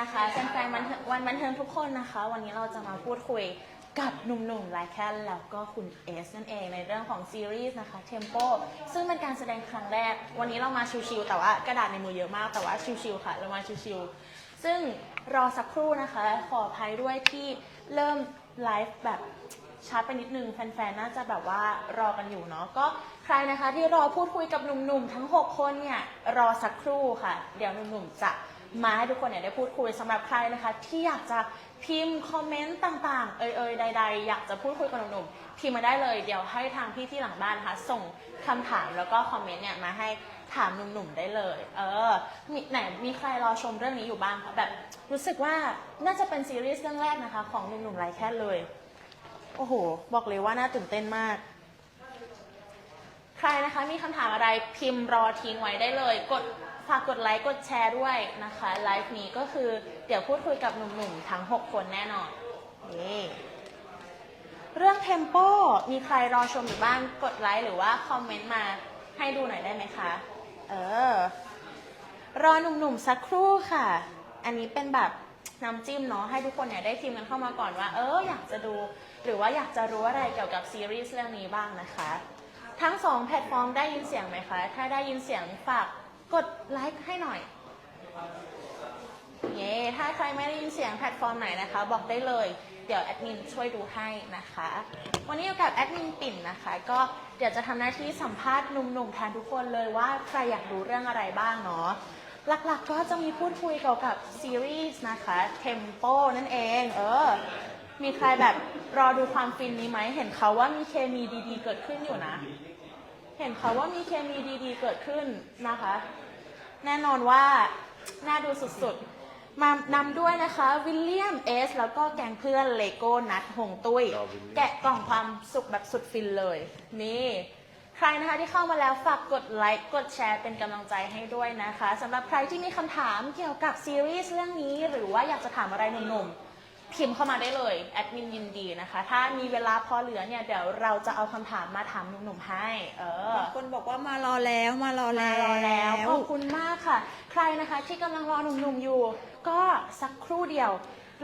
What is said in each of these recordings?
นะคะแฟนๆวันวันบันเทิงทุกคนนะคะ วันนี้เราจะมาพูดคุยกับหนุ่มๆไลแคนแล้วก็คุณเอสนั่นเองในเรื่องของซีรีส์นะคะ Tempo ซึ่งเป็นการแสดงครั้งแรก วันนี้เรามาชิวๆแต่ว่ากระดาษในมือเยอะมากแต่ว่าชิวๆค่ะ เรามาชิวๆซึ่งรอสักครู่นะคะ ขออภัยด้วยที่เริ่มไลฟ์แบบช้าไปนิดนึงแฟนๆ น่าจะแบบว่ารอกันอยู่เนาะก็ใครนะคะที่รอพูดคุยกับหนุ่มๆ ทั้ง 6 คนเนี่ยรอสักครู่ค่ะ เดี๋ยวหนุ่มๆ จะ มาให้ทุกคนเนี่ยได้พูดคุยสำหรับใครนะคะ ที่อยากจะพิมพ์คอมเมนต์ต่างๆ เอ่ยๆใด ๆ อยากจะพูดคุยกับหนุ่มๆพิมพ์มาได้เลยเดี๋ยวให้ทางพี่ที่หลังบ้านนะคะ ส่งคำถามแล้วก็คอมเมนต์เนี่ยมาให้ถามหนุ่มๆได้เลย เออมีไหนมีใครรอชมเรื่องนี้อยู่บ้างคะแบบรู้สึกว่าน่าจะเป็นซีรีส์เรื่องแรกนะคะ ของหนุ่มๆไรแค่เลย โอ้โห บอกเลยว่าน่าตื่นเต้นมาก ใครนะคะมีคำถามอะไรพิมพ์รอทิ้งไว้ได้เลย กดฝากกดไลค์กดแชร์ด้วยนะคะไลฟ์นี้ก็คือเดี๋ยวพูดคุยกับหนุ่มๆ ทั้ง 6 คนแน่นอนนี่เรื่องเทมโปมีใครรอชมอยู่บ้างกดไลค์หรือว่าคอมเมนต์มาให้ดูหน่อยได้ไหมคะ เออ รอหนุ่มๆสักครู่ค่ะ อันนี้เป็นแบบน้ำจิ้มเนาะให้ทุกคนเนี่ยได้พิมกันเข้ามาก่อนว่า เอออยากจะดู หรือว่าอยากจะรู้อะไรเกี่ยวกับซีรีส์เรื่องนี้บ้างนะคะ ทั้งสองแพลตฟอร์มได้ยินเสียงไหมคะ ถ้าได้ยินเสียงฝากกดไลค์ให้หน่อย เย้ถ้าใครไม่ได้ยินเสียงแพลตฟอร์มไหนนะคะ บอกได้เลย เดี๋ยวแอดมินช่วยดูให้นะคะ วันนี้อยู่กับแอดมินปิ่นนะคะ ก็เดี๋ยวจะทำหน้าที่สัมภาษณ์หนุ่มๆแทนทุกคนเลยว่าใครอยากรู้เรื่องอะไรบ้างเนาะหลักๆก็จะมีพูดคุยเกี่ยวกับซีรีส์นะคะ Tempo นั่นเอง เออ มีใครแบบรอดูความฟินนี้ไหม เห็นเขาว่ามีเคมีดีๆ เกิดขึ้นอยู่นะ เห็นเขาว่ามีเคมีดีๆ เกิดขึ้นนะคะ แน่นอนว่าน่าดูสุดๆ มานำด้วยนะคะวิลเลียมเอสแล้วก็แกงเพื่อนเลโก้นัดหงตุ้ย แกะกล่องความสุขแบบสุดฟินเลย นี่ใครนะคะที่เข้ามาแล้วฝากกดไลค์กดแชร์เป็นกำลังใจให้ด้วยนะคะสำหรับใครที่มีคำถามเกี่ยวกับซีรีส์เรื่องนี้ หรือว่าอยากจะถามอะไรหนุ่มๆ พิมพ์เข้ามาได้เลยแอดมินยินดีนะคะ ถ้ามีเวลาพอเหลือเนี่ยเดี๋ยวเราจะเอาคำถามมาถามหนุ่มๆให้ เออ บางคนบอกว่ามารอแล้วมารอมาแล้วรอแล้วขอบคุณมากค่ะ ใครนะคะที่กำลังรอหนุ่มๆอยู่ ก็สักครู่เดียว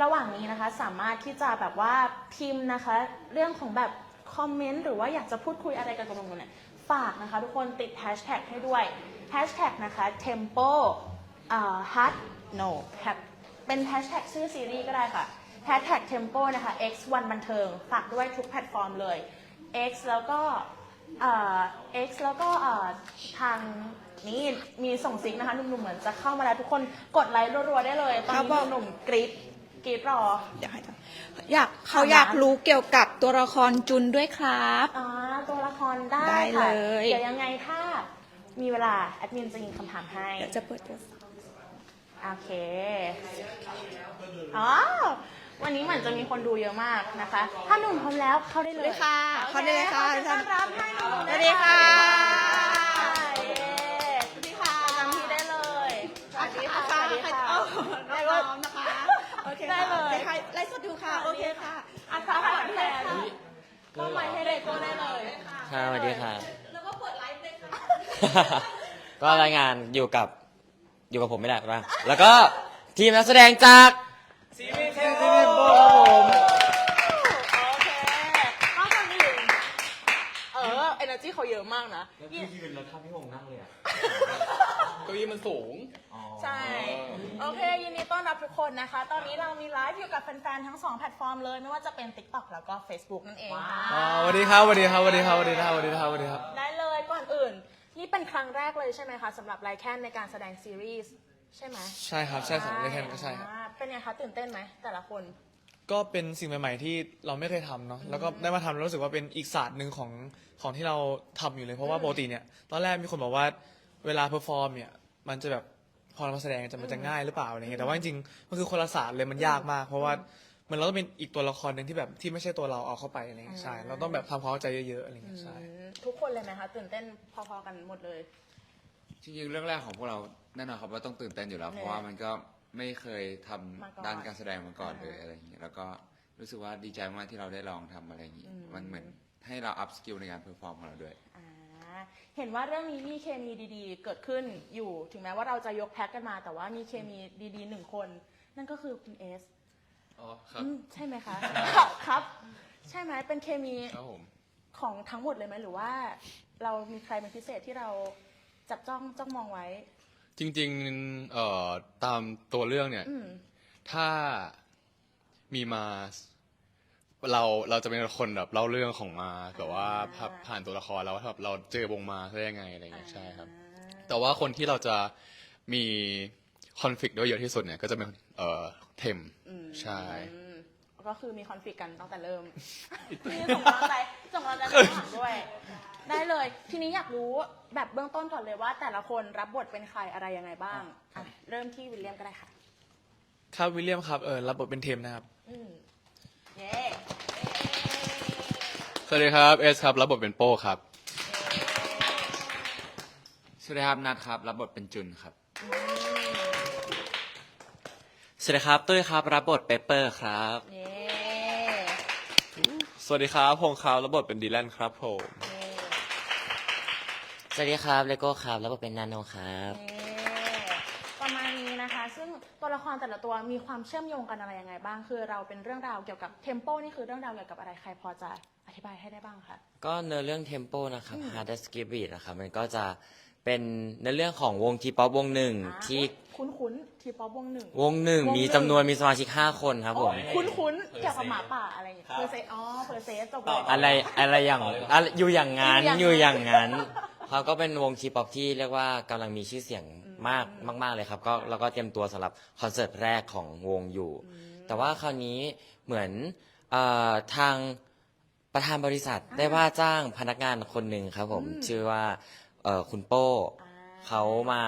ระหว่างนี้นะคะ สามารถที่จะแบบว่าพิมพ์นะคะ เรื่องของแบบคอมเมนต์หรือว่าอยากจะพูดคุยอะไรกันกับหนุ่มๆเนี่ยฝากนะคะทุกคนติดแฮชแท็กให้ด้วยแฮชแท็กนะคะ tempo อ่า hard no แท็กเป็นแฮชแท็กชื่อซีรีส์ก็ได้ค่ะ แฮชแท็ก tempo นะคะ x วันบันเทิงฝากด้วยทุกแพลตฟอร์มเลย x แล้วก็เอ่อ X แล้วก็เอ่อทางนี้มีส่งซิกนะคะหนุ่มๆเหมือนจะเข้ามาแล้วทุกคนกดไลค์รัวๆได้เลย ตอนเขานี้บอกหนุ่มๆกรี๊ดกรี๊ดรออยากให้ทำอยากเขาอยากรู้เกี่ยวกับตัวละครจุนด้วยครับ อ่าตัวละครได้ได้ค่ะเลย เดี๋ยวยังไงถ้ามีเวลา แอดมินจะยิงคำถามให้ เดี๋ยวจะเปิดตัว โอเค อ๋อ วันนี้เหมือนจะมีคนดูเยอะมากนะคะ ถ้าหนุ่มพร้อมแล้วเข้าได้สเลวัยสดีค่ะโอเขาได้เลยค่ะขอต้อนรับให้หนุ่มๆสวัสดีค่ะเย้สวัสดีค่ะจำที่ได้เลยสวัสดีค่ะสวัสดีค่ะเอาน้องๆนะคะ โอเคได้เลยค่ะไลฟ์สดดูค่ะ โอเคค่ะอาคาผ่านแทนก็ไม่ให้เลโก้ได้เลยค่ะสวัสดีค่ะ แล้วก็เปิดไลฟ์เลยค่ะ ก็รายงานอยู่กับอยู่กับผมไม่ได้ป่ะแล้วก็ทีมนักแสดงจากซีรีส์เทมโปครับผม โอเคก็ตอนอื่นเออ เอเนอร์จีเขาเยอะมากนะพี่ยืนแล้วท่าพี่หงนั่งเลยอะเก้าอี้มันสูงใช่ โอเค ยินดีต้อนรับทุกคนนะคะ ตอนนี้เรามีไลฟ์อยู่กับแฟนๆ ทั้งสองแพลตฟอร์มเลย ไม่ว่าจะเป็น TikTok แล้วก็ Facebook นั่นเองค่ะ อ่าสวัสดีครับสวัสดีครับสวัสดีครับสวัสดีครับสวัสดีครับสวัสดีครับ ได้เลยก่อนอื่น นี่เป็นครั้งแรกเลยใช่ไหมคะสำหรับไลแคนในการแสดงซีรีส์ใช่ไหมใช่ครับ ใช่สำหรับได้แค่นั้นก็ใช่ครับ อ่าเป็นไงคะ ตื่นเต้นไหมแต่ละคน ก็เป็นสิ่งใหม่ ๆ ที่เราไม่เคยทำเนาะแล้วก็ได้มาทำแล้วรู้สึกว่าเป็นอีกศาสตร์หนึ่งของของที่เราทำอยู่เลยเพราะว่าปกติเนี่ยตอนแรกมีคนบอกว่าเวลาเพอร์ฟอร์มเนี่ยมันจะแบบพอเรามาแสดงจะมันจะง่ายหรือเปล่าอะไรเงี้ยแต่ว่าจริงๆมันคือคนละศาสตร์เลยมันยากมาก เพราะว่ามันเราต้องเป็นอีกตัวละครหนึ่งที่แบบที่ไม่ใช่ตัวเราเอาเข้าไปอะไรเงี้ยใช่เราต้องแบบทำความเข้าใจเยอะๆอะไรเงี้ยใช่ อืมทุกคนเลยไหมคะตื่นเต้นพอๆกันหมดเลย จริงๆเรื่องแรกของพวกเราแน่นอนครับว่าต้องตื่นเต้นอยู่แล้วแน่เพราะว่ามันก็ ไม่เคยทำมาก่อนด้านการแสดงมาก่อนเลยอ่าอะไรอย่างเงี้ยแล้วก็รู้สึกว่าดีใจมากที่เราได้ลองทำอะไรอย่างงี้อืม มันเหมือนให้เราอัพสกิลในการเพอร์ฟอร์มของเราด้วย อ่าเห็นว่าเรื่องนี้มีเคมีดีๆ เกิดขึ้นอยู่ถึงแม้ว่าเราจะยกแพ็กกันมา แต่ว่ามีเคมีดีๆหนึ่งคน นั่นก็คือคุณเอสอ๋อครับ อืมใช่ไหมคะครับครับ ใช่ไหมเป็นเคมีครับผม ของทั้งหมดเลยไหมหรือว่า เรามีใครเป็นพิเศษที่เราจับจ้องจ้องมองไว้ จริงๆเอ่อตามตัวเรื่องเนี่ย อืม ถ้ามีมาเราเราจะเป็นคนแบบเล่าเรื่องของมาแบบว่าผ่า ผ่านตัวละครแล้วว่าแบบเราเจอวงมาได้ยังไงอะไรเงี้ยใช่ครับ แต่ว่าคนที่เราจะมีคอนฟ lict ด้วยเยอะที่สุดเนี่ย ก็จะเป็นเอ่อเทม อืมใช่ อืมก็คือมีคอนฟ lict กันตั้งแต่เริ่มมีส่งกำลังใจส่งกำลังใจข้างหลังด้วย ได้เลย ทีนี้อยากรู้แบบเบื้องต้นก่อนเลยว่า แต่ละคนรับบทเป็นใครอะไรยังไงบ้างอะเริ่มที่วิลเลียมก็ได้ค่ะ ครับวิลเลียมครับเออรับบทเป็นเทมนะครับอืมเย้สวัสดีครับเอสครับรับบทเป็นโป้ครับสวัสดีครับนัดครับรับบทเป็นจุนครับ สวัสดีครับตุ้ยครับรับบทเปเปอร์ครับ เย้สวัสดีครับพงษ์ครับรับบทเป็นดีแลนครับผมเย้ สวัสดีครับเลโก้ครับรับบทเป็นนาโนครับเย้ประมาณนี้นะคะ ซึ่งตัวละครแต่ละตัวมีความเชื่อมโยงกันอะไรยังไงบ้าง คือเราเป็นเรื่องราวเกี่ยวกับเทมโปนี่คือเรื่องราวเกี่ยวกับอะไรใครพอจะอธิบายให้ได้บ้างคะ ก็เนื้อเรื่องเทมโปนะครับ Hard s k i p Beat นะครับ มันก็จะ เป็นเนื้อเรื่องของวงทีป๊อปวงหนึ่งอ่าที่คุ้นคุ้นๆทีป๊อปวงหนึ่งวงหนึ่งวงหนึ่งมีจำนวนมีสมาชิก5คนครับผม คุ้นคุ้นๆเกี่ยวกับหมาป่าอะไรอย่างเงี้ยเพอร์เซอ๋อเพอร์เซสจบเลยอะไรอะไรอย่างอะไรอยู่อย่างนั้นออยู่ย่างนั้นอย่างนั้นเขาก็เป็นวงทีป๊อปที่เรียกว่ากำลังมีชื่อเสียงมากมาก ๆเลยครับ ก็แล้วก็เตรียมตัวสำหรับคอนเสิร์ตแรกของวงอยู่ แต่ว่าคราวนี้เหมือนเอ่อทางประธานบริษัทได้ว่าจ้างพนักงานคนหนึ่งครับผมชื่อว่า เอ่อคุณโป้อ่าเขามา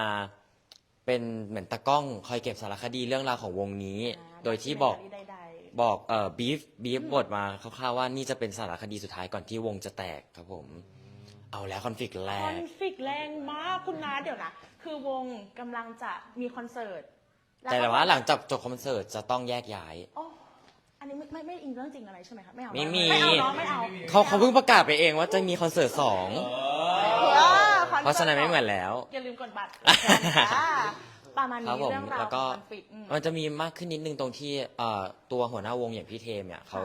เป็นเหมือนตากล้องคอยเก็บสารคดีเรื่องราวของวงนี้ อ่าโดยที่บอกใดๆบอกเอ่อบีฟบีฟบทมาคร่าวๆว่านี่จะเป็นสารคดีสุดท้ายก่อนที่วงจะแตกครับผม เอาแล้วคอนฟ lict แรคอก นฟ lict แรงมากคุณนาเดี๋ยวนะ คือวงกำลังจะมีคอนเสิร์ตแต่ว่าหลังจากจบคอนเสิร์ตจะต้องแยกย้าย โอ้ อันนี้ไม่ไม่ไม่อิงเรื่องจริงอะไรใช่ไหมคะไม่เอาไม่มี ไม่เอาเนาะไม่เอาเขาเขาเพิ่งประกาศไปเองว่าจะมีคอนเสิร์ตสองเออคอเพราะฉะนั้นไม่เหมือนแล้ว อย่าลืมกดบัตรอ่าประมาณครับนี้ผมเรื่องราวแล้วขก็องคอนฟ lict อืม มันจะมีมากขึ้นนิดนึงตรงที่เอ่อตัวหัวหน้าวงอย่างพี่เทมเนี่ยเขา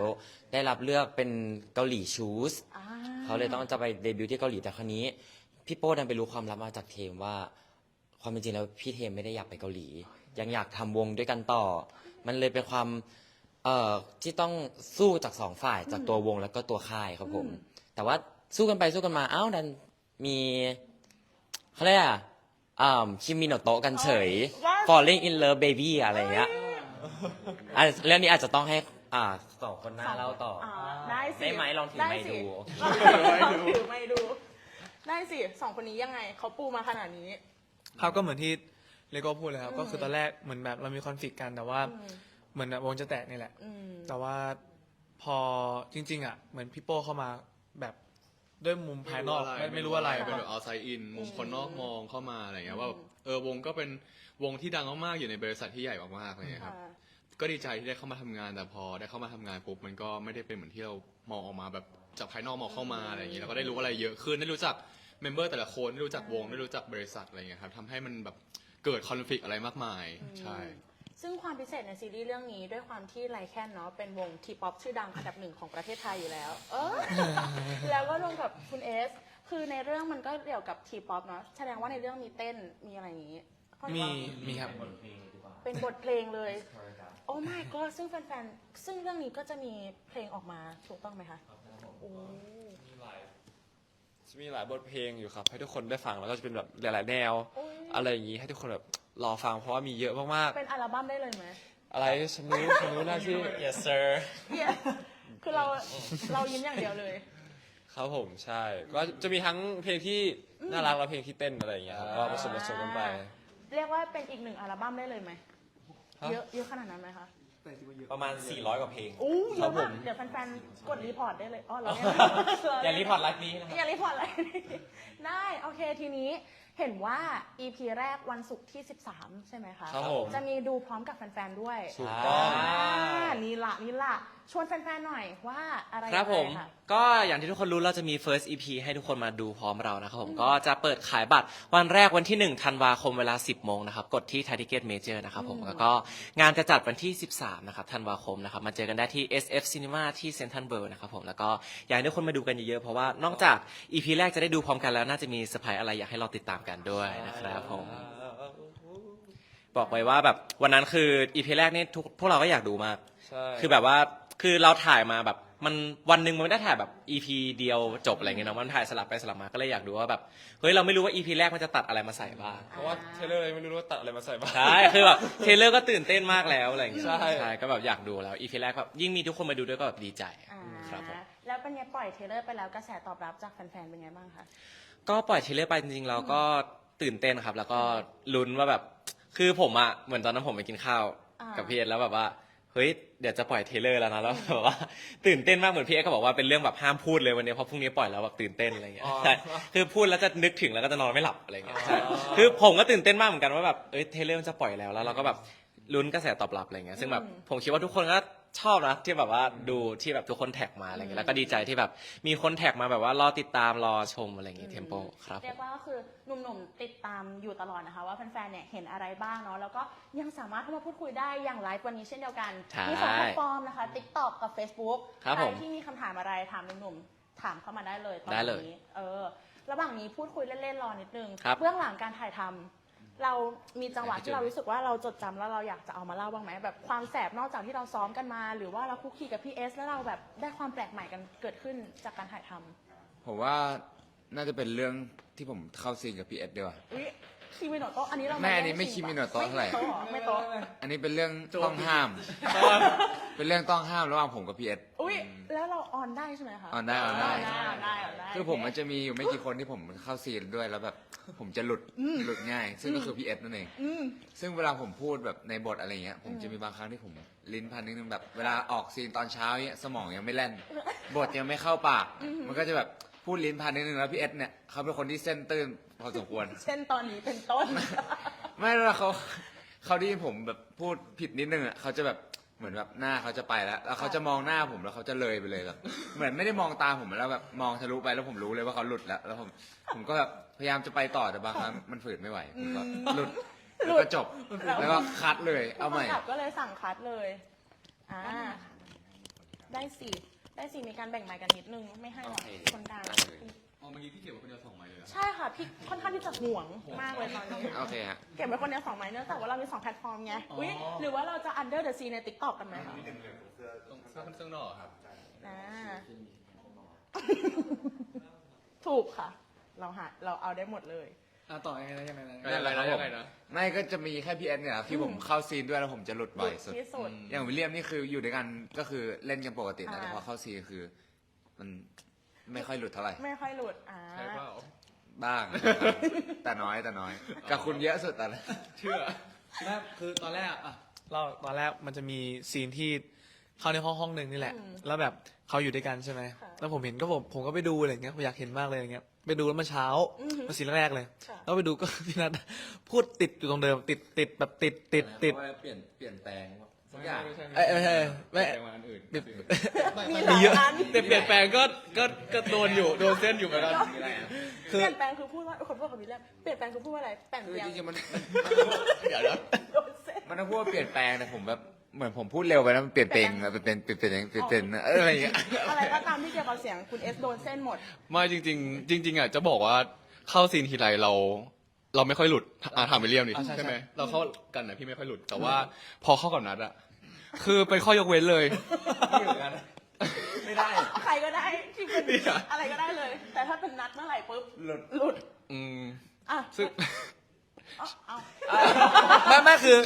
ได้รับเลือกเป็นเกาหลีชูสอ่า เขาเลยต้องจะไปเดบิวต์ที่เกาหลีแต่ครั้นี้พี่โป้ดันไปรู้ความลับมาจากเทมว่า ความเป็นจริงแล้วพี่เทมไม่ได้อยากไปเกาหลี ยังอยากทำวงด้วยกันต่อ มันเลยเป็นความ เอ่อที่ต้องสู้จากสองฝ่ายจากตัววงแล้วก็ตัวค่ายครับผม แต่ว่าสู้กันไปสู้กันมาอ้าวดันมีเขาเรียกอะอ่าคิมิโนโตะกันเฉย falling in love baby อะไรอย่างเงี้ยอะเรื่องนี้อาจจะต้องให้อ่าสองคนหน้าเล่าต่ออ่าได้สิได้ไหมลองถือไมค์สิดู ลองถือไมค์ดู ได้สิสองคนนี้ยังไงเขาปูมาขนาดนี้ ครับก็เหมือนที่เลโก้พูดเลยครับ ก็คือตอนแรกเหมือนแบบเรามีคอนฟ lict กันแต่ว่า อืม เหมือนแบบวงจะแตกนี่แหละ อืม แต่ว่าพอจริง ๆ อะ เหมือนพี่โป้เข้ามาแบบด้วยมุมภายนอกไม่ไม่รู้อะไรเป็นแบบ outside in มุมคนนอกมองเข้ามาอะไรเงี้ยว่าแบบเออวงก็เป็นวงที่ดังมากๆอยู่ในบริษัทที่ใหญ่มากๆอะไรเงี้ยครับอ่าก็ดีใจที่ได้เข้ามาทำงานแต่พอได้เข้ามาทำงานปุ๊บมันก็ไม่ได้เป็นเหมือนที่เรามองออกมาแบบจากภายนอกมองเข้ามาอะไรอย่างนี้แล้วก็ได้รู้อะไรเยอะขึ้นได้รู้จักเมมเบอร์แต่ละคนได้รู้จักวงได้รู้จักบริษัทอะไรเงี้ยครับทำให้มันแบบเกิดคอนฟ lict อะไรมากมาย ใช่ ซึ่งความพิเศษในซีรีส์เรื่องนี้ด้วยความที่ไลแคนเนาะเป็นวงทีป๊อปชื่อดังอันดับหนึ่งของประเทศไทยอยู่แล้ว เออ แล้วก็รวมกับคุณเอส คือในเรื่องมันก็เกี่ยวกับทีป๊อปเนาะแสดงว่าในเรื่องมีเต้นมีอะไรอย่างนี้มีมีครับ เป็นบทเพลงเลยโอ้ my god ซึ่งแฟนๆ ซึ่งเรื่องนี้ก็จะมีเพลงออกมาถูกต้องไหมคะโอ้จะมีหลายบทเพลงอยู่ครับ ให้ทุกคนได้ฟังแล้วก็จะเป็นแบบหลาย ๆ แนว โอ้ย อะไรอย่างนี้ให้ทุกคนแบบ รอฟังเพราะว่ามีเยอะมากเป็นอัลบั้มได้เลยไหม ๆ อะไรฉันรู้ฉันรู้หน้าที่ yes sir เหี้ยคือเราเรายิ้มอย่างเดียวเลย ครับผมใช่ ก็จะมีทั้งเพลงที่น่ารักและเพลงที่เต้นอะไรอย่างเงี้ยครับก็ผสมผสมกันไป เรียกว่าเป็นอีกหนึ่งอัลบั้มได้เลยไหมฮะเยอะเยอะขนาดนั้นไหมคะประมาณ 400 กว่าเพลง อู้เยครัอะบผมามกเดี๋ยวแฟนๆ กดรีพอร์ตได้เลย อ๋อเราอย่ารีพอร์ตไลฟ์นี้นะครับ อย่ารีพอร์ตอะไร ได้ โอเคทีนี้ เห็นว่า EP แรกวันศุกร์ที่ 13 ใช่ไหมคะ ครับผม จะมีดูพร้อมกับแฟนๆด้วยถูกต้อง อ่านี่ละนี่ละชวนแฟนๆหน่อยว่าอะไรครับผม ยังไงะ ก็อย่างที่ทุกคนรู้เราจะมี first EP ให้ทุกคนมาดูพร้อมเรานะครับผม ก็จะเปิดขายบัตรวันแรกวันที่ 1 ธันวาคมเวลา 10 โมงนะครับ กดที่ t i เก็ตเมเจอร์นะครับผม แล้วก็งานจะจัดวันที่ 13 นะครับ ธันวาคมนะครับ มาเจอกันได้ที่ SF Cinema ที่ Central World นะครับผม แล้วก็อยากให้ทุกคนมาดูกันเยอะๆ เพราะว่านอกจาก EP แรกจะได้ดูพร้อมกันแล้ว น่าจะมีเซอร์ไพรส์อะไรอยากให้เราติดตามกันด้วยนะครับผม บอกไว้ว่าแบบวันนั้นคือ EP แรกนี่ทุกพวกเราก็อยากดูมาก ใช่ คือแบบว่า คือเราถ่ายมาแบบ มันวันหนึ่งมันไม่ได้ถ่ายแบบ EP เดียวจบอะไรเงี้ยเนาะมันถ่ายสลับไปสลับมาก็เลยอยากดูว่าแบบเฮ้ยเราไม่รู้ว่า EP แรกมันจะตัดอะไรมาใส่บ้างเพราะว่าเทเลอร์เลยไม่รู้ว่าตัดอะไรมาใส่บ้าง ใช่คือแบบเทรลเลอร์ก็ตื่นเต้นมากแล้วอะไรอย่างเงี้ยใช่ ก็แบบอยากดูแล้ว EP แรกแบบยิ่งมีทุกคนมาดูด้วยก็แบบดีใจอ่าครับผม แล้วเป็นไงปล่อยเทรลเลอร์ไปแล้วกระแสตอบรับจากแฟนๆเป็นไงบ้างคะ ก็ปล่อยเทรลเลอร์ไปจริงๆเราก็ตื่นเต้นครับ แล้วก็ลุ้นว่าแบบ คือผมอะเหมือนตอนนั้นผมไปกินข้าว อ่ากักับพี่เอ็ดแล้วแบบว่า เฮ้ยเดี๋ยวจะปล่อยเทรลเลอร์แล้วนะแล้วแบบว่า ตื่นเต้นมากเหมือนพี่เอ็ดก็บอกว่าเป็นเรื่องแบบห้ามพูดเลยวันนี้เพราะพรุ่งนี้ปล่อยแล้วแบบตื่นเต้นอะไรอย่างเงี้ยอ๋อใช่คือพูดแล้วจะนึกถึงแล้วก็จะนอนไม่หลับอะไรอย่างเงี้ยใช่คือผมก็ตื่นเต้นมากเหมือนกันว่าแบบเอ้ยเทรลเลอร์มันจะปล่อยแล้วแล้วเราก็แบบลุ้นกระแสตอบรับอะไรเงี้ยซึ่งแบบผมคิดว่าทุกคนก็ ชอบนะที่แบบว่าดูที่แบบทุกคนแท็กมาอะไรเงี้ยแล้วก็ดีใจที่แบบมีคนแท็กมาแบบว่ารอติดตามรอชมอะไรอย่างเงี้ยเทมโปครับเรียกว่าก็คือหนุ่มๆติดตามอยู่ตลอดนะคะ ว่าแฟนๆเนี่ยเห็นอะไรบ้างเนาะแล้วก็ยังสามารถเข้ามาพูดคุยได้อย่างไลฟ์วันนี้เช่นเดียวกัน ใช่มีสองแพลตฟอร์มนะคะ TikTok กับ Facebook ครับใครผมที่มีคำถามอะไรถามหนุ่มๆถามเข้ามาได้เลยตอนได้เลยนี้เออระหว่างนี้พูดคุยเล่นๆรอนิดนึงครับ เบื้องหลังการถ่ายทำ เรามีจังหวะที่เรารู้สึกว่าเราจดจำแล้วเราอยากจะเอามาเล่าบ้างไหมแบบความแสบนอกจากที่เราซ้อมกันมา หรือว่าเราคุกคีกับพี่เอสแล้วเราแบบได้ความแปลกใหม่กันเกิดขึ้นจากการถ่ายทำผมว่าน่าจะเป็นเรื่องที่ผมเข้าซีนกับพีเอสดีกว่า อุ๊ยคิมิโนโตะอันนี้เราแม่อันนี้แย่งไม่ซีคิมิโนโตะเท่าไหร่ ไม่โตะเหรอไม่โตะ อันนี้เป็นเรื่องต้องห้าม เป็นเรื่องต้องห้ามระหว่างผมกับพีเอส อุ้ยแล้วเราออนได้ใช่ไหมคะออนได้ออนได้ ออนได้ออนได้ คือผมมันจะมีอยู่ไม่กี่คนที่ผมเข้าซีนด้วยแล้วแบบผมจะหลุดหลุดง่าย ซึ่งก็คือพีเอสนั่นเองอืมซึ่งเวลาผมพูดแบบในบทอะไรเงี้ย ผมจะมีบางครั้งที่ผมลิ้นพันนิดนึงแบบ เวลาออกซีนตอนเช้าเนี้ยสมองยังไม่แล่น บทยังไม่เข้าปาก มันก็จะแบบพูดลิ้นพันนิดนึงแล้วพี่เอสเนี่ยเขาเป็นคนที่เส้นตื้นพอสมควร เช่นตอนนี้เป็นต้น ไม่แล้วเขาเขาที่ผมแบบพูดผิดนิดนึงอะเขาจะแบบเห มือนแบบหน้าเขาจะไปแล้ว แล้วเขาจะมองหน้าผมแล้วเขาจะเลยไปเลยแบบเหมือนไม่ได้มองตามผมแล้วแบบมองทะลุไปแล้วผมรู้เลยว่าเขาหลุดแล้ว แล้วผมผมก็แบบพยายามจะไปต่อแต่บางครั้งมันฝืนไม่ไหวผมก็หลุดแล้วก็จบแล้วก็คัดเลยเอาใหม่ ผู้กำกับก็เลยสั่งคัดเลย อ่า ได้สิได้สิมีการแบ่งไมค์กันนิดนึง ไม่ให้หรอกคนกลาง อ๋อเมื่อกี้พี่เขียนว่าคุณจะส่งมาเลยใช่ค่ะพี่ค่อนข้างที่จะห่วงมากเลยตอนนี้โอเคฮะ เก็บไว้คนเดียวสองไม้เนื่องจากว่าเรามีสองแพลตฟอร์มไงอุ๊ยหรือว่าเราจะ under the sea ใน TikTok กันไหมคะต้องเสื้อเสื้อนอกครับอ่าถูกค่ะ เราหาเราเอาได้หมดเลย อะต่อยังไงนะยังไงนะนั่นแหละครับผมไม่ก็จะมีแค่พีเอสเนี่ยครับที่ผมเข้าซีนด้วยแล้วผมจะหลุดบ่อยสุด ที่สุด อย่างวิลเลียมนี่คืออยู่ด้วยกันก็คือเล่นกันปกตินะอ่าแต่พอเข้าซีนคือ มัน ไม่ค่อยหลุดเท่าไหร่ ไม่ค่อยหลุดอ่าใช่เปล่าบ้าง แต่น้อยแต่น้อย กับคุณเยอะสุดแต่ละเชื่อแม่คือตอนแรกอะเราตอนแรกมันจะมีซีนที่เข้าในห้องห้องหนึ่งนี่แหละ แล้วแบบเขาอยู่ด้วยกันใช่ไหมแล้วผมเห็นก็ผมผมก็ไปดูอะไรเงี้ยผมอยากเห็นมากเลยอย่างเงี้ยไปดูแล้วเมื่อเช้ามาซีนแรกๆเลยค่ะแล้วไปดูก็พี่นัทพูดติดอยู่ตรงเดิม ติดติดแบบติดติดติดเปลี่ยนเปลี่ยนแปลง สักอย่างเอ้ยเอ้ยเอ้ยไม่ แต่งมาอันอื่นติด มีหมีลายเยอะอันแต่เปลี่ยนแปลงก็ก็ก็โดนอยู่โดนเส้นอยู่เหมือนกันเปลี่ยนแปลงคือพูดว่าคนพูดคำนี้แรกเปลี่ยนแปลงคือพูดว่าอะไรแปลงคือเปลี่ยจนริงๆมันเดี๋ยวนะโดนเส้น มันต้องพูดว่าเปลี่ยนแปลงแต่ผมแบบเหมือนผมพูดเร็วไปแล้วมันเปลี่ยนเปลงอะเป็นเป็นเปลี่ยนเป็นเปลี่ยนเป็นเอออะไรอย่างเงี้ย อะไรก็ตามที่เกี่ยวกับเสียงคุณเอสโดนเส้นหมด ไม่จริง ๆ จริง ๆอะจะบอกว่าเข้าซีนทีไรเรา เราไม่ค่อยหลุดอะถามไปเรียมดิอะใช่ใช่ไหมใช่เราเข้ากันนะพี่ไม่ค่อยหลุดแต่ว่าพอเข้ากับนัดอะ คือเป็นข้อยกเว้นเลยไม่ได้ ใครก็ได้ที่เป็นเนี่ย อะไรก็ได้เลย แต่ถ้าเป็นนัดเมื่อไหร่ปุ๊บหลุด หลุดอืมอะซึ่ง เอาเอา ไม่ไม่คือ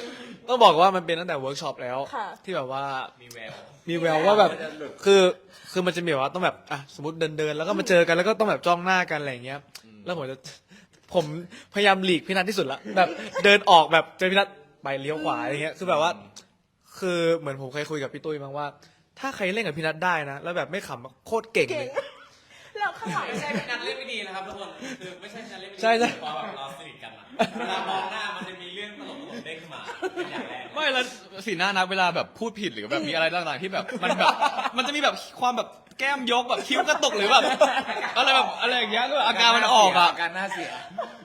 ต้องบอกว่ามันเป็นตั้งแต่เวิร์กช็อปแล้ว ค่ะ ที่แบบว่ามีแวว มีแววว่าแบบคือคือมันจะมีแบบว่าต้องแบบอะสมมติเดินเดินๆแล้วก็มาเจอกันแล้วก็ต้องแบบจ้องหน้ากันอะไรอย่างเงี้ย แล้วผมจะผมพยายามหลีกพี่นัทที่สุดละแบบเดินออกแบบเจอพี่นัทไปเลี้ยวขวาอะไรเงี้ยคือแบบว่า คือเหมือนผมเคยคุยกับพี่ตุ้ยมั้งว่า ถ้าใครเล่นกับพี่นัทได้นะ แล้วแบบไม่ขำโคตรเก่งเลเก่งย เราแล้วข้างหลังไม่ใช่เป็นการเล่นไม่ดีนะครับทุกคนคือไม่ใช่การเล่นไม่ดีใช่ใช่ เพราะแบบเราสนิทกันอะเวลามองหน้ามันจะมีเรื่องตลกๆเด้งขึ้นมาเป็นอย่างแรกไม่แล้วสีหน้านักเวลาแบบพูดผิดหรือแบบมีอะไรต่างๆที่แบบมันแบบ มันจะมีแบบความแบบแก้มยกแบบคิ้วกระตุกหรือแบบอะไรแบบอะไรอย่างเงี้ยก็แบบอาการมันออกอะ การหน้าเสีย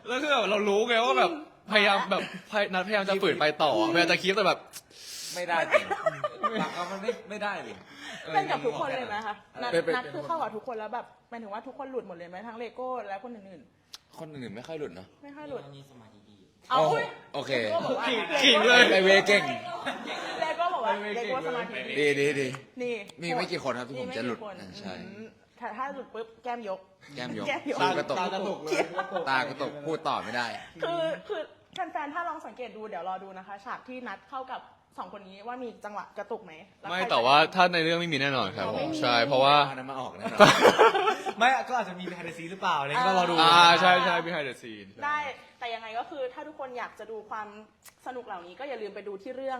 แล้วคือแบบเรารู้ไงว่าแบบพยายามแบบพยนัดพยายามจะฝืนไปต่อพยายามจะคิดแต่แบบ ไม่ได้จริงหลักเอามันไม่ไม่ได้เลยเป็นกับทุกคนเลยไหมคะนัดเป็นเป็นนัดคือเข้ากับทุกคนแล้วแบบหมายถึงว่าทุกคนหลุดหมดเลยไหมทั้งเลโก้และคนอื่นคนอื่นไม่ค่อยหลุดเนาะๆ ไม่ค่อยหลุดมีสมาธิดีเอาโอ้อุ้ยโอเคเลโก้บอกว่าขิงเลย ไปเวเก่ง เลโก้บอกว่าเลโก้สมาธิดีดีดีดี นี่มีไม่กี่คนครับที่ผมจะหลุดมีไกี่คนอ่าใช่ อืมถ้าถ้าหลุดปุ๊บแก้มยก แก้มยกแก้มยกคิ้วกระตก ตากระตุกเลยตากระตกพูดต่อไม่ได้ คือคือแฟนๆ ถ้าลองสังเกตดูเดี๋ยวรอดูนะคะ ฉากที่นัดเข้ากับ สองคนนี้ว่ามีจังหวะกระตุกไหมล้ไม่ใครจะ แต่ว่าถ้าในเรื่องไม่มีแน่นอนครับผมใช่เพราะว่าอันนั้นมาออกแน่นอน ไม่ก็อาจจะมี behind the scene หรือเปล่าอะไรเงี้ยก็รอดู อ่าใช่ใช่ behind the scene ได้แต่ยังไงก็คือถ้าทุกคนอยากจะดูความสนุกเหล่านี้ก็อย่าลืมไปดูที่เรื่อง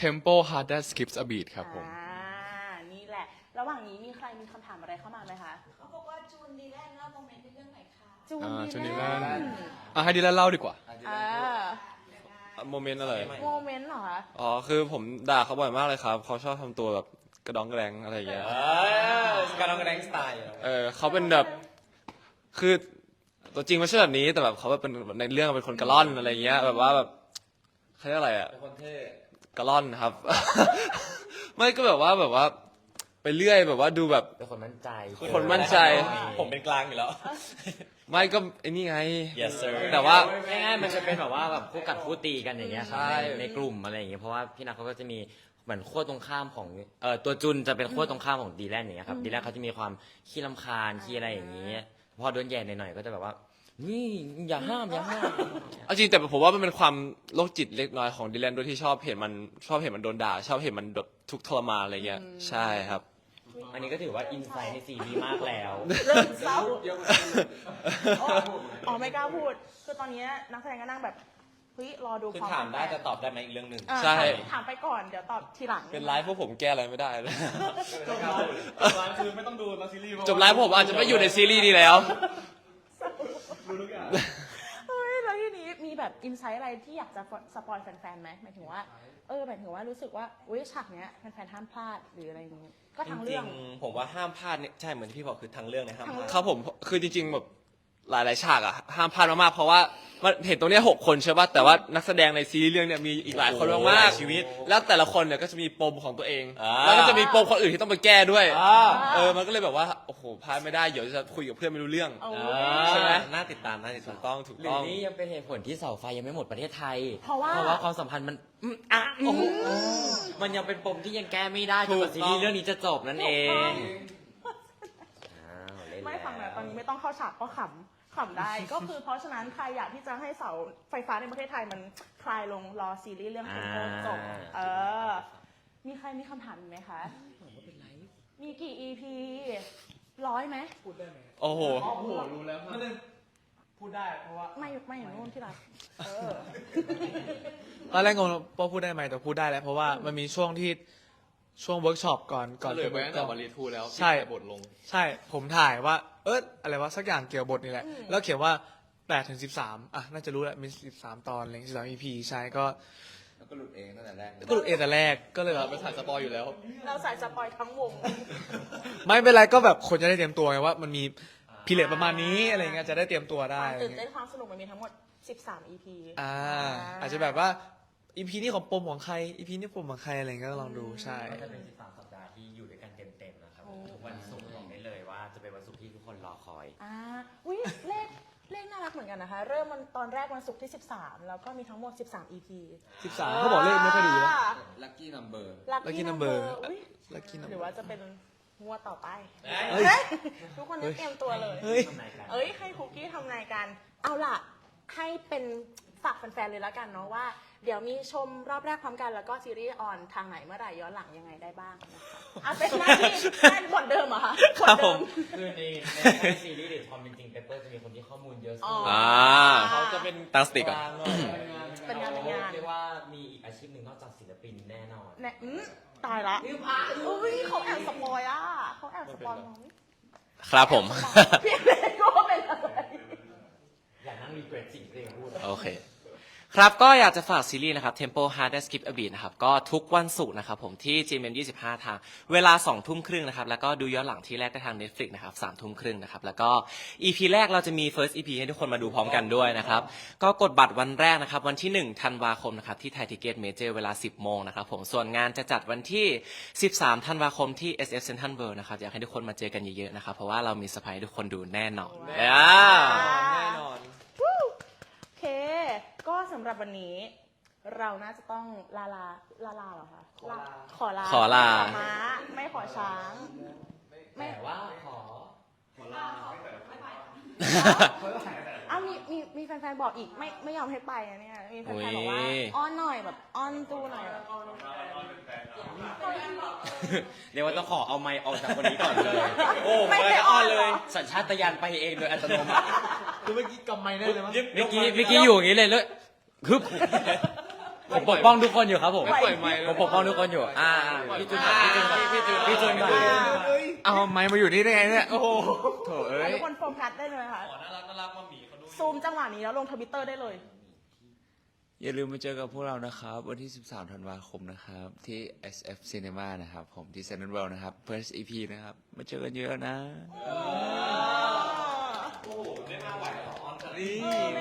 tempo hard that skips a beat ครับผม อ่า นี่แหละ ระหว่างนี้มีใครมีคำถามอะไรเข้ามาไหมคะเขาบอกว่าจูนดีแลนด์เล่าโมเมนต์ในเรื่องไหนคะ จูนอ่าจูนดีดีแลแลนนด์ ด์อะให้ดีแลนเล่าดีกว่า อ่า โมเมนต์อะไร โมเมนต์เหรอคะอ๋อ คือผมด่าเขาบ่อยมากเลยครับ เขาชอบทำตัวแบบกระดองกระแดงอะไรอย่างเงี้ยการลองแรงสไตล์เออเขาเป็นแบบ คือตัวจริงไม่ใช่แบบนี้ แต่แบบเขาแบบเป็นในเรื่องเป็นคนกระล่อนอะไรอย่างเงี้ย แบบว่าแบบเขาเรียกอะไรอะเป็นคนเท่กระล่อนครับ ไม่ก็แบบว่าแบบว่า ไปเรื่อยแบบว่าดูแบบ เป็นคนมั่นใจ คนมั่นใจ ผมเป็นกลางอยู่แล้ว ไม่ก็ไอ้นี่ไง yes sir แต่ว่า ง่ายๆมันจะเป็นแบบว่าแบบคู่กัดคู่ตีกันอย่างเงี้ยครับใช่ ในในกลุ่มอะไรอย่างเงี้ยเพราะว่าพี่นักเขาก็จะมีเหมือนขั้วตรงข้ามของเอ่อตัวจุนจะเป็นขั้วตรงข้ามของดีแลนอย่างเงี้ยครับดีแลนเขาจะมีความขี้ลำคาญขี้อะไรอย่างเงี้ยพอโดนแย่หน่อยๆก็จะแบบว่านี่อย่าห้ามอย่าห้าม เอาจริงแต่ผมว่ามันเป็นความโรคจิตเล็กน้อยของดิแลนด้วยที่ชอบเห็นมันชอบเห็นมันโดนด่า ชอบเห็นมันแบบทุกข์ทรมานอะไรเงี้ยใช่ครับ อันนี้ก็ถือว่าอินไซต์ในซีรีส์มากแล้ว เริ่มเศร้าอ๋อไม่กล้าพูดคือตอนนี้นักแสดงก็นั่งแบบเฮ้ยรอดูคือความถามได้แต่ตอบได้ไหมอีกเรื่องหนึ่งอ่าใช่ถามถามไปก่อนเดี๋ยวตอบทีหลัง เป็นไลฟ์พวกผมแก้อะไรไม่ได้เลยคือไม่ต้องดูแล้วซีรีส์จบไลฟ์ผมอาจจะไม่อยู่ในซีรีส์นี้แล้วเฮ้ยแล้วทีนี้มี แบบอินไซต์อะไรที่อยากจะสปอยแฟนๆไหมหมายถึงว่าเออหมายถึงว่ารู้สึกว่าอุ้ยฉากเนี้ยแฟนๆห้ามพลาดหรืออะไรอย่างงี้ก็ทั้งจเรื่ริองง ๆผมว่าห้ามพลาดเนี่ยใช่เหมือนที่พี่บอกคือทั้งเรื่องเนี่ยห้ามพลาด ครับผมคือจริงๆแบบ หลายๆฉากอะห้ามพลาดมากๆเพราะว่ามันเห็นตรงเนี้ยหกคนใช่ป่ะแต่ว่านักแสดงในซีรีส์เรื่องเนี้ยมีอีกหลายคนโอ้โหมากหลายชีวิตแล้วแต่ละคนเนี่ยก็จะมีปมของตัวเอง อ่า แล้วก็จะมีปมคนอื่นที่ต้องไปแก้ด้วยอ่าเออมันก็เลยแบบว่าโอ้โหพลาดไม่ได้เดี๋ยวจะคุยกับเพื่อนไม่รู้เรื่อง เอา ใช่ไหม น่าติดตามน่าติดถูตามกต้องถูกหรือต้อง นี่ยังเป็นเหตุผลที่เสาไฟยังไม่หมดประเทศไทย เพราะว่า เพราะว่าความสัมพันธ์มันอืมอะโอ้โหมันยังเป็นปมที่ยังแก้ไม่ได้จนกว่าซีรีส์เรื่องนี้จะจบนั่นเองอ้าวเล่น ไม่ฟังนะ แล้ว ต อนนี้ไม่ต้องเข้าฉากก็ขำขำได้ ก็คือเพราะฉะนั้นใครอยากที่จะให้เสาไฟฟ้าในประเทศไทยมันคลายลงรอซีรีส์เรื่องเทมโพจบเออ มีใครมีคำถามอีกไหมคะมีกี่ EP ร้อยไหมโอ้โหโอ้โหรู้แล้วมันพูดได้เพราะว่าไม่ไม่อย่างนู้นที่รักเออตอนแรกงงว่าพูดได้ไหมแต่พูดได้แล้วเพราะว่ามันมีช่วงที่ ช่วงเวิร์กช็อปก่อนก่อนเหลือจะไว้ตั้งแต่ก่อนบริทูแล้วใช่บทลง ใช่ผมถ่ายว่า เอออะไรวะสักอย่างเกี่ยวกับบทนี่แหละ แล้วเขียนว่า8ถึง13อะน่าจะรู้แหละมี13ตอนอะไร13 EP ใช่ก็แล้วก็หลุดเองตั้งแต่แรกเลยก็หลุดเองแต่แรกก็เลยแบเราบไปถ่ายสปอยอยู่แล้ว เราใส่สปอยทั้งวง ไม่เป็นไรก็แบบคนจะได้เตรียมตัวไงว่า มันมีพีเรียดประมาณนี้อะไรเงี้ยจะได้เตรียมตัวคได้วามอะไรตื่นเต้เงี้นยความสนุกมันมีทั้งหมด 13 EP อ่าอาจจะแบบว่า EP นี้ของปมของใคร EP นี้ปมของใครอะไรเงี้ยก็ลองดูใช่ ก็จะเป็น 13 สัปดาห์ที่อยู่ด้วยกันเต็มๆนะครับผมทุกวันศุกร์บอกได้เลยว่าจะเป็นวันศุกร์ที่ทุกคนรอคอย อ่าอุ้ยเลขเลขน่ารักเหมือนกันนะคะ เริ่มมันตอนแรกวันศุกร์ที่ 13 แล้วก็มีทั้งหมด 13 EP 13เขาบอกเลขไม่ค่อยดีแล้ว ลัคกี้นัมเบอร์ ลัค Lucky กี้นัมเบ Number อร์อุ้ย Lucky ห Number รือว่าจะเป็นงวดต่อไปเฮ้ย เฮ้ยทุกคนต้องเตรียมตัวเลย เฮ้ย เอ้ยให้คุกกี้ทำนายกัน เอาล่ะ ให้เป็นฝากแฟนๆเลยแล้วกันเนาะว่า เดี๋ยวมีชมรอบแรกพร้อมกันแล้วก็ซีรีส์ออนทางไหนเมื่อไหร่ย้อนหลังยังไงได้บ้างนะคะอะเป็นหน้าที่แทนบทเดิมเหรอคะครับผมคือในในซีรีส์หรือความเป็นจริงเปเปอร์จะมีคนที่ข้อมูลเยอะสุอ๋ดออ่าเขาจะเป็นตั้งสติก่อน วางหน่อยเป็นงานเป็นงาน เรียกว่ามีอีกอาชีพหนึ่งนอกจากศิลปินแน่นอนแน่อืมตายละอุ้ยเขาแอบสปอยอะเขาแอบสปอยน้องครับผม พี่เล็กก็เป็นอะไร อย่านั่งรีเกรสสิ่งที่ตัวเองพูด โอเค ครับ ก็อยากจะฝากซีรีส์นะครับ Tempo Hard and Skip a Beat นะครับ ก็ทุกวันศุกร์นะครับผมที่ GMM 25 ทาง เวลา 2 ทุ่มครึ่งนะครับ แล้วก็ดูย้อนหลังที่แรกได้ทาง Netflix นะครับ3ทุ่มครึ่งนะครับ แล้วก็ EP แรกเราจะมี First EP ให้ทุกคนมาดูพร้อมกันด้วยนะครับ ก็กดบัตรวันแรกนะครับ วันที่ 1 ธันวาคมนะครับ ที่ไทยทิเก็ตเมเจอร์เวลา 10 โมงนะครับผม ส่วนงานจะจัดวันที่ 13 ธันวาคมที่ SF Central World นะครับ อยากให้ทุกคนมาเจอกันเยอะๆนะครับ เพราะว่าเรามีเซอร์ไพรส์ให้ทุกคนดูแน่นอนอ่าแน่นอน โอเค ก็สำหรับวันนี้ เราน่าจะต้องลาลาลาลาเหรอคะลา ขอลาขอลา ขอม้าไม่ขอช้าง ไม่ แต่ว่าขอ อ้าวมีมีมีแฟนๆบอกอีกไม่ไม่ยอมให้ไปนะเนี่ยมีแฟนๆบอกว่าอุ๊ย อ้อนหน่อยแบบอ้อนตูหน่อยแบบเรียกว่าต้องขอเอาไมค์ออกจากคนนี้ก่อนเลย โอ้ไม่ไม่ได้ได้อ้อ้ออนนเหรเลอยสัญชาตญาณไปเองโดยอัตโนมัติ คือเมื่อกี้กำไม้ได้เลยมั้งเมื่อกี้เมื่อกี้อยู่อย่างนี้เลยเลยฮึบผมปกป้องทุกคนอยู่ครับผมไม่ปล่อยไมค์เลยผมปกป้องทุกคนอยู่อ่าอ่าพี่จุนก่อนพี่จุนก่อนพี่จุนพี่จุนก่อนเอาไม้มาอยู่นี่ได้ไงเนี่ยโอ้โหโถเอ้ยทุกคนโฟกัสได้เลยค่ะน่ารักน่ารักมาหมีเขาดูซูมจังหวะนี้แล้วลงทวิตเตอร์ได้เลยอย่าลืมมาเจอกับพวกเรานะครับ วันที่ 13 ธันวาคมนะครับ ที่ SF Cinema นะครับ ผมที่ Central World นะครับ First EP นะครับ มาเจอกันเยอะนะ นี่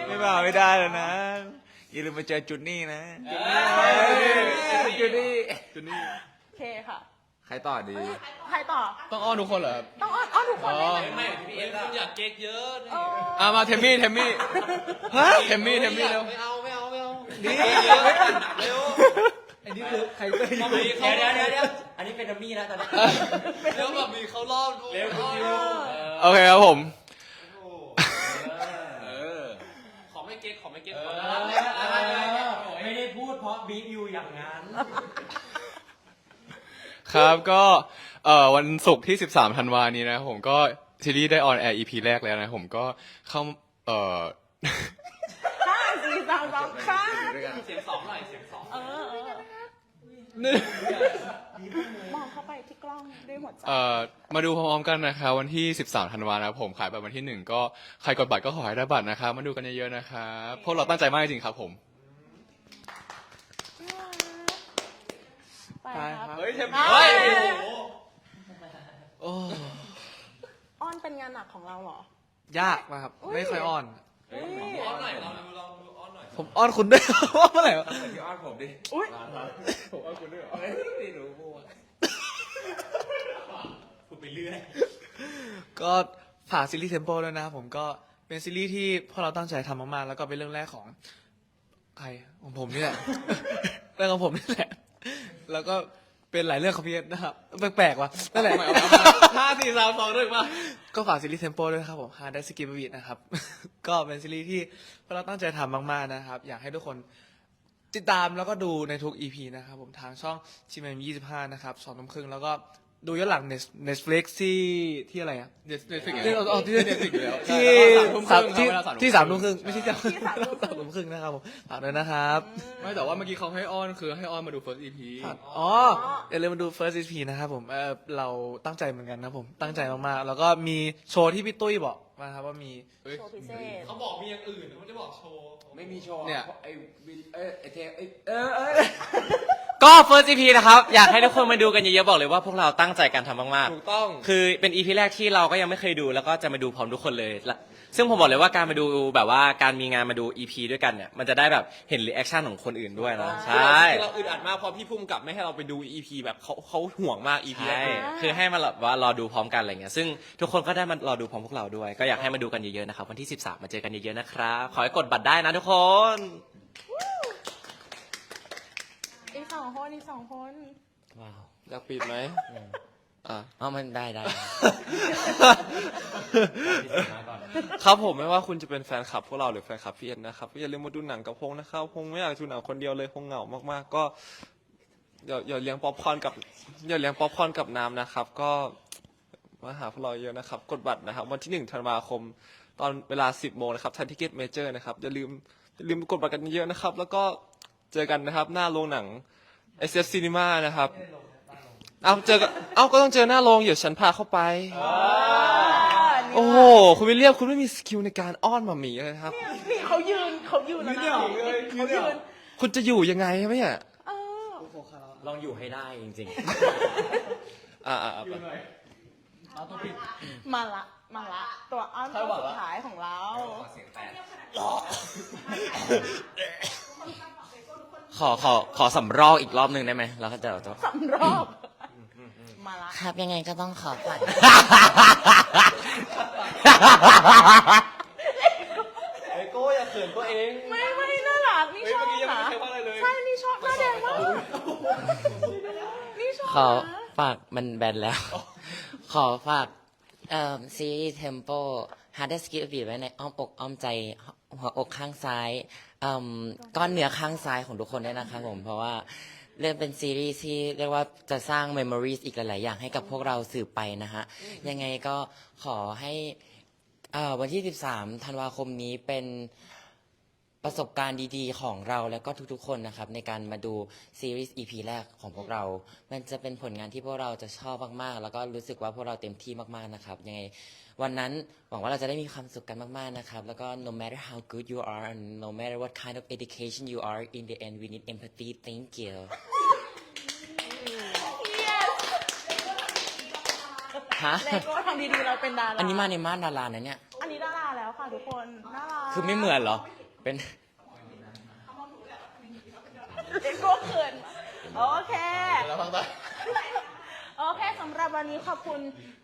ไม่มาไม่ได้แล้วนะ อย่าลืมมาเจอจุนนี่นะจุนนี่จุนนี่โอเคค่ะใครต่อดีใครต่อ ต้องอ้อนทุกคนเหรอครับ ต้องอ้อนอ้อนทุกคนได้ไหม ไม่พี่เอ็มคุณอยากเก๊กเยอะนี่อ่ามาเทมมี่เทมมี่ฮะเทมมี่เทมมี่เร็ว ไม่เอาไม่เอาไม่เอานี่เก๊กเยอะเร็วอันนี้คือใครเตอร์มาหมีเดี๋เขายวเดี๋ยวเดี๋ยวเดี๋ยวอันนี้เป็นดัมมี่แล้วตอนนี้เร็วมาหมีเขารอบดูเร็วคุณดิวโอเคครับผม เก๊กขอไม่เก๊กเอขออไม่เก๊กไม่ได้พูดเพราะบีบอยู่อย่างนั้น ครับก็เอ่อวันศุกร์ที่ 13ธันวานี้นะครับผมก็ซีรีส์ได้ออนแอร์ EP แรกแล้วนะครับผมก็เข้าเอ่อห้าสี่สามสองค่ะเสียงสองหน่อยเสียงสองเออเออม องเข้าไปที่กล้องด้วยหัวใจเอ่อมาดูพร้อมๆกันนะครับวันที่ 13 ธันวานะครับผมขายบัตรวันที่ 1 ก็ใครกดบัตรก็ขอให้ได้บัตรนะครับมาดูกันเยอะๆนะครับพวกเราตั้งใจมากจริงๆครับผม ไปครับเฮ้ยเทมเฮ้ยโอ้อ้อนเป็นงานหนักของเราเหรอ ยากมากครับ ไม่ค่อยอ้อนอุ้ยอ้อนหน่อยลองดูลองดูอ้อนหน่อย ผมอ้อนคุณด้วย ว่าเมื่อไหร่วะพี่อ้อนผมดิอุ้ยผมอ้อนคุณด้วยเหรอเฮ้ยไม่รู้พูดพูดไปเรื่อยก็ฝากซีรีส์เทมโปด้วยนะครับผมก็เป็นซีรีส์ที่พวกเราตั้งใจทำมากๆแล้วก็เป็นเรื่องแรกของใครของผมนี่แหละ เรื่องของผมนี่แหละ แล้วก็เป็นหลายเรื่องของพี่เอสนะครับแปลกๆว่ะนั่นแหละห้าสี่สามสองหนึ่งมา ก็ฝากซีรีส์เทมโปด้วยครับผมฮาร์ดสกิมบีนะครับ ก็เป็นซีรีส์ที่พวกเราตั้งใจทำมากๆนะครับ อยากให้ทุกคนติดตามแล้วก็ดูในทุก EP นะครับผมทางช่องชิมเอ็มยี่สิบห้านะครับสองทุ่มครึ่งแล้วก็ ดูย้อนหลัง Netflix ที่ที่อะไรอะ Netflix ที่เอาเอาที่ Netflix อยู่แล้วที่ใช่สามแล้วก็ที่เวลาสามทุ่มที่สามทุ่มครึ่งไม่ใช่ที่ที่สามทุ่มครึ่งสามทุ่มครึ่งนะครับผมฝากด้วยนะครับไม่แต่ว่าเมื่อกี้เขาให้อ้อนคือให้อ้อนมาดู first EP อ๋ออย่าลืมมาดู first EP นะครับผมเออเราตั้งใจเหมือนกันนะผมตั้งใจมากๆแล้วก็มีโชว์ที่พี่ตุ้ยบอกนะครับว่ามีโชว์พิเศษเขาบอกมีอย่างอื่นเขาไม่ได้บอกโชว์ไม่มีโชว์เนี่ยไอ้วินเอ้ยไอ้เทไอ้เออ เออก็ First EP นะครับ อยากให้ทุกคนมาดูกันเยอะๆบอกเลยว่าพวกเราตั้งใจกันทำมากถูกต้องๆคือเป็น EP แรกที่เราก็ยังไม่เคยดูแล้วก็จะมาดูพร้อมทุกคนเลยและซึ่งผมบอกเลยว่าการมาดูแบบว่าการมีงานมาดู EP ด้วยกันเนี่ยมันจะได้แบบเห็นรีแอคชั่นของคนอื่นด้วยนะใช่เราอึดอัดมากเพราะพี่พุ่มกับไม่ให้เราไปดู EP แบบเขาเขาห่วงมาก EP แรใช่กคือให้มาแบบว่ารอดูพร้อมกันอะไรเงี้ยซึ่งทุกคนก็ได้มารอดูพร้อมพวกเราด้วย ก็อยากให้มาดูกันเยอะๆนะครับวันที่ 13 มาเจอกันเยอะๆนะครับขอให้กดบัตรได้นะทุกคน อีกสองคนอีกสองคน ว้าวอยากปิดไหมอะ เอามันได้ได้ ครับผมไม่ว่าคุณจะเป็นแฟนคลับพวกเราหรือแฟนคลับพี่เอ็นนะครับอย่าลืมมาดูหนังกับพงนะครับพงไม่อยากดูหนังคนเดียวเลยพงเหงามากๆ ก็อย่าอย่าเลี้ยงป๊อปคอร์นกับอย่าเลี้ยงป๊อปคอร์นกับน้ำนะครับ ก็มาหาพวกเราเยอะนะครับ กดบัตรนะครับ วันที่หนึ่งธันวาคม ตอนเวลา10โมงนะครับทันทิเก็ตเมเจอร์นะครับอย่าลืมอย่าลืมกดบัตรกันเยอะนะครับ แล้วก็ เจอกันนะครับ หน้าโรงหนัง SF Cinema นะครับเอาเจอกันเอาก็ต้องเจอหน้าโรงเดี๋ยวฉันพาเข้าไปเนี่โอ้โห คุณวิลเลียมคุณไม่มีสกิลในการอ้อนหมาหมีเลยนะครับ นี่เขายืนเขายืนแล้วนะเขายืนคุณจะอยู่ยังไงครับเนี่ยเออลองอยู่ให้ได้จริงอ่าอ่าอ่าไปมาละมาละ ตัวอ้อนตัวสุดท้ายของเราๆขอ ขอขอสำรอกอีกรอบหนึ่งได้ไหมแล้วก็จะจะสำรอบมาละครับยังไงก็ต้องขอฝากไอโก้อย่าเขินตัวเอง ไม่ไม่น่ารักนี่ชอบเฮ้ยเมื่อกี้ยังนะไม่เคยว่าอะไรเลย ใช่นี่ชอบหน้าแดงมากนี่ชอบขอนะฝากมันแบนแล้ว ขอฝากเอ่อซีรีส์เทมโปฮาร์ดสกิลบีไว้ในอ้อมอกอ้อมใจหัวอกข้างซ้ายเอิ่มก้อนเนื้อข้างซ้ายของทุกคนด้วยนะครับผมเพราะว่าเรื่องเป็นซีรีส์ที่เรียกว่าจะสร้างเมมโมรีอีกหลาย ๆ อย่างให้กับพวกเราสืบไปนะฮะ ยังไงก็ขอให้เอ่อวันที่ 13 ธันวาคมนี้เป็นประสบการณ์ดีๆ ของเราและก็ทุกๆ คนนะครับ ในการมาดูซีรีส์ EP แรกของพวกเรา มันจะเป็นผลงานที่พวกเราจะชอบมาก ๆ แล้วก็รู้สึกว่าพวกเราเต็มที่มาก ๆ นะครับ ยังไง วันนั้นหวังว่าเราจะได้มีความสุขกันมาก ๆ นะครับ แล้วก็ no matter how good you are and no matter what kind of education you are in the end we need empathy thank you ฮะเลโก้ทำดีๆเราเป็นดาราอันนี้มาในม่านดารานะเนี่ย อันนี้ดาราแล้วค่ะทุกคนน่ารักคือไม่เหมือนเหรอ เป็นเลโก้เขินโอเค โอเคสำหรับวันนี้ขอบคุณ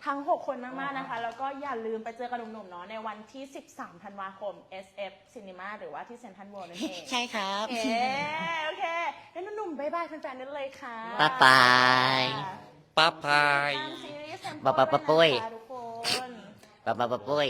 ทั้ง 6 คนมาก ๆ นะคะ แล้วก็อย่าลืมไปเจอกันหนุ่มๆเนาะในวันที่ 13 ธันวาคม SF Cinema หรือว่าที่เซ็นทรัลเวิลด์นั่นเองใช่ครับโอเคโอเคแล้วหนุ่มๆบ๊ายบายแฟนๆได้เลยค่ะบ๊ายบายป้าพายตามซีรีส์ Tempo บ๊ายบายด้วยนะคะทุกคนปะปะปะปุ้ย